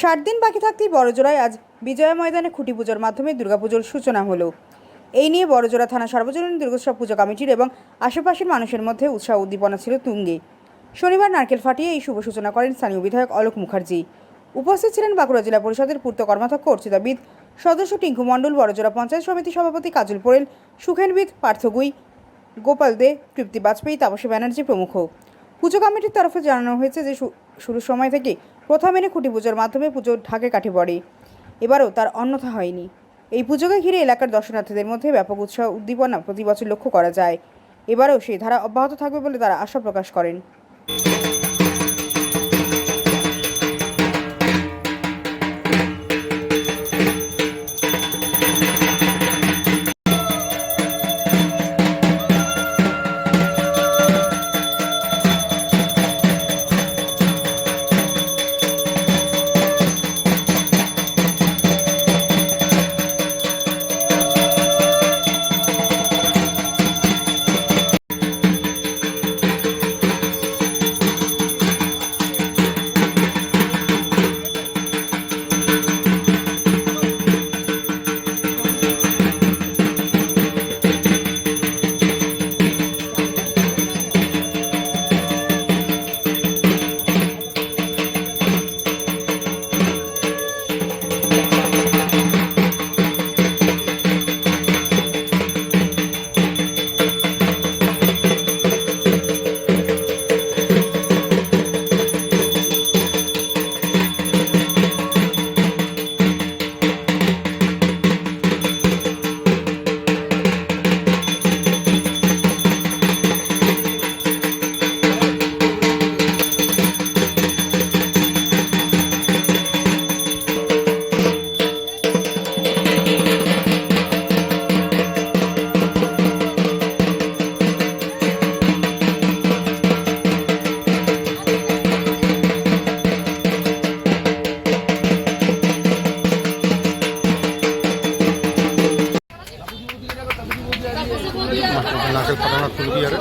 ষাট দিন বাকি থাকতেই বড়জোড়ায় আজ বিজয়া ময়দানে খুঁটি পুজোর মাধ্যমে দুর্গাপুজোর সূচনা হলো। এই নিয়ে বড়জোড়া থানা সার্বজনীন দুর্গোৎসব পুজো কমিটির এবং আশেপাশের মানুষের মধ্যে উৎসাহ উদ্দীপনা ছিল তুঙ্গে। শনিবার নারকেল ফাটিয়ে এই শুভ সূচনা করেন স্থানীয় বিধায়ক অলোক মুখার্জি। উপস্থিত ছিলেন বাঁকুড়া জেলা পরিষদের পূর্ত কর্মাধ্যক্ষ অর্চিতাবিদ, সদস্য টিঙ্কু মণ্ডল, বড়জোড়া পঞ্চায়েত সমিতি সভাপতি কাজল পোরেল সুখেনবিদ পার্থগুই গোপাল দে, তৃপ্তি বাজপেয়ী, তাপসী ব্যানার্জি প্রমুখ। পুজো কমিটির তরফে জানানো হয়েছে যে শুরুর সময় থেকে প্রথম এনে খুঁটি পুজোর মাধ্যমে পুজো ঢাকে কাঠি পড়ে এবারও তার অন্যথা হয়নি। এই পুজোকে ঘিরে এলাকার দর্শনার্থীদের মধ্যে ব্যাপক উৎসাহ উদ্দীপনা প্রতি বছর লক্ষ্য করা যায়। এবারও সেই ধারা অব্যাহত থাকবে বলে তারা আশা প্রকাশ করেন। নাকেল ফাটানো খুলবি আরে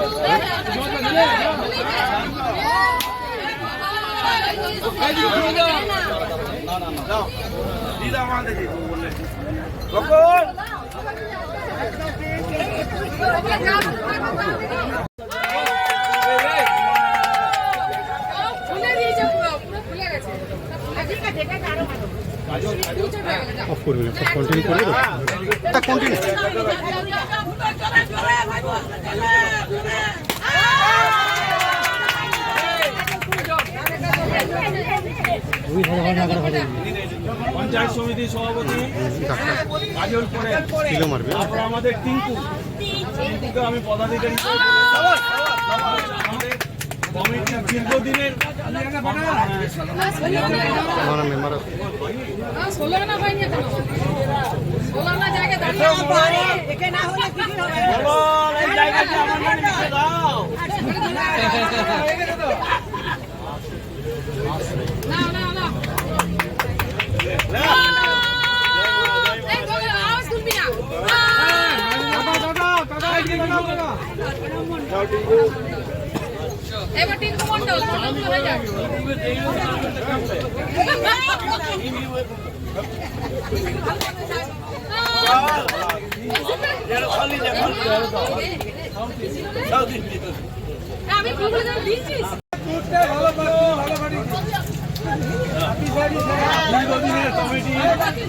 অফ করবি না কন্টিনিউ করবি কন্টিনিউ পঞ্চায়েত সমিতির সভাপতি কাজল তারপর আমাদের টিঙ্কু। টিঙ্কুকে আমি পদাধিকারী। আমাদের কমিটির দীর্ঘদিনের দাও। না না না। এই বলে আওয়াজ তুলবি না। এবার টিঙ্কু মন্ডল হয়ে আমি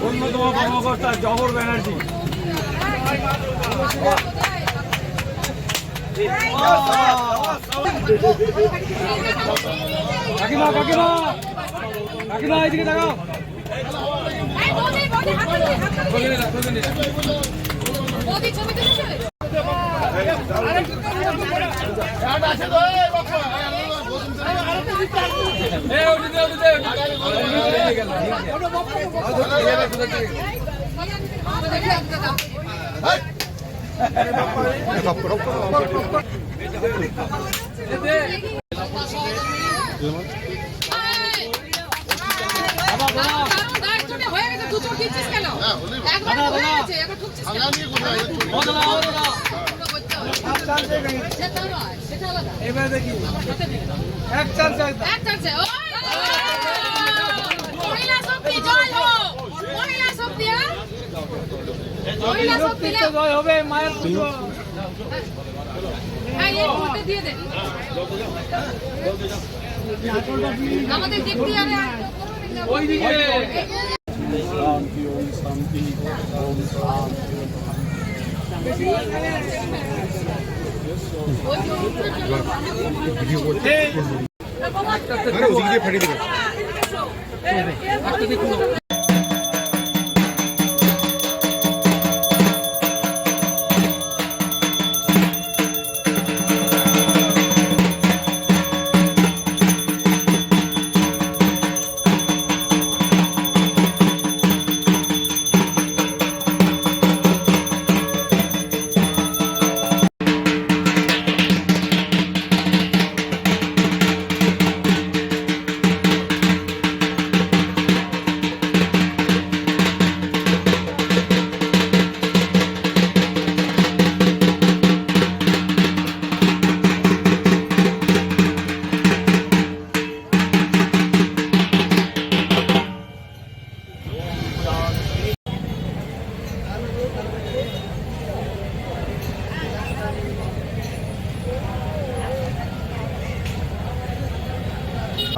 অন্যতম কর্মকর্তা জহর ব্যানার্জি। কাকিমা কাকিমা কাকিমা এইদিকে দেখাও এই এক চান্স এক চান্সে, সূর্যোদয় হবে মায়ের পুজো হ্যাঁ আমাদের ফাটিয়ে দেবে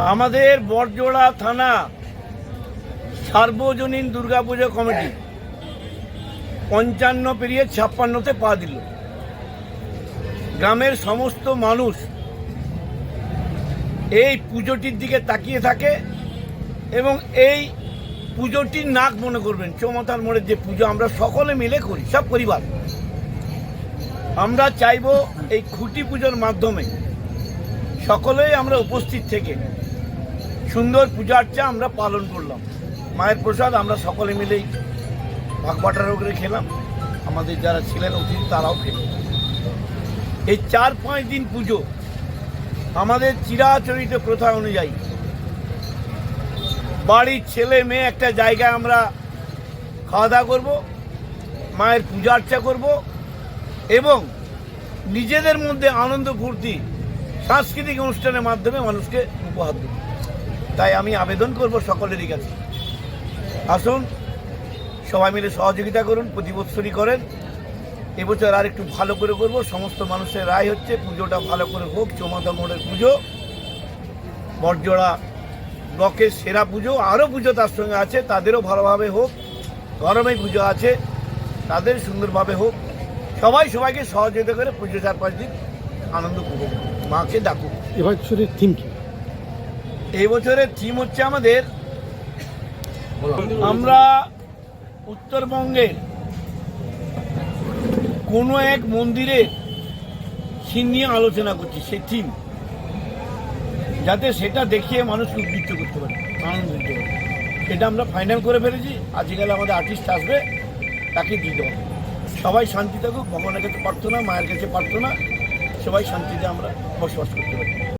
আমাদের বরজোড়া থানা সার্বজনীন দুর্গাপুজো কমিটি পঞ্চান্ন পেরিয়ে ছাপ্পান্নতে পা দিল। গ্রামের সমস্ত মানুষ এই পুজোটির দিকে তাকিয়ে থাকে এবং এই পুজোটির নাক মনে করবেন চৌমাতার মোড়ের যে পুজো, আমরা সকলে মিলে করি, সব পরিবার। আমরা চাইব এই খুঁটি পুজোর মাধ্যমে সকলেই আমরা উপস্থিত থেকে সুন্দর পূজা আর্চা আমরা পালন করলাম। মায়ের প্রসাদ আমরা সকলে মিলেই ভাগবাটার করে খেলাম। আমাদের যারা ছিলেন অতিথি, তারাও খেলেন। এই চার পাঁচ দিন পুজো আমাদের চিরাচরিত প্রথা অনুযায়ী বাড়ির ছেলে মেয়ে একটা জায়গায় আমরা খাওয়া দাওয়া করব, মায়ের পূজা আর্চা করব এবং নিজেদের মধ্যে আনন্দ ফুর্তি সাংস্কৃতিক অনুষ্ঠানের মাধ্যমে মানুষকে উপহার দেব। তাই আমি আবেদন করব সকলেরই কাছে। আসুন, সবাই মিলে সহযোগিতা করুন, প্রতি বৎসরই করেন। এবছর আর একটু ভালো করে করব, সমস্ত মানুষের রায় হচ্ছে পুজোটা ভালো করে হোক চৌমাথা মোড়ের পুজো, বটজোড়া ব্লকের সেরা পুজো, আরও পুজো তার সঙ্গে আছে, তাদেরও ভালোভাবে হোক, গরমে পুজো আছে, তাদের সুন্দরভাবে হোক। সবাই সবাইকে সহযোগিতা করে পুজো চার পাঁচ দিন আনন্দ করুক। মাকে ডাকুক এবছরের থিম কি? এই বছরের থিম হচ্ছে আমাদের, আমরা উত্তরবঙ্গে কোনো এক মন্দিরে সিন নিয়ে আলোচনা করছি, সেই থিম যাতে সেটা দেখিয়ে মানুষ উদ্বৃত্ত করতে পারে, আনন্দ দিতে পারে। সেটা আমরা ফাইনাল করে ফেলেছি, আজকাল আমাদের আর্টিস্ট আসবে, তাকে দেওয়া হবে। সবাই শান্তি থাকুক, ভগবানের কাছে প্রার্থনা, মায়ের কাছে প্রার্থনা, সবাই শান্তিতে আমরা বসবাস করতে পারি।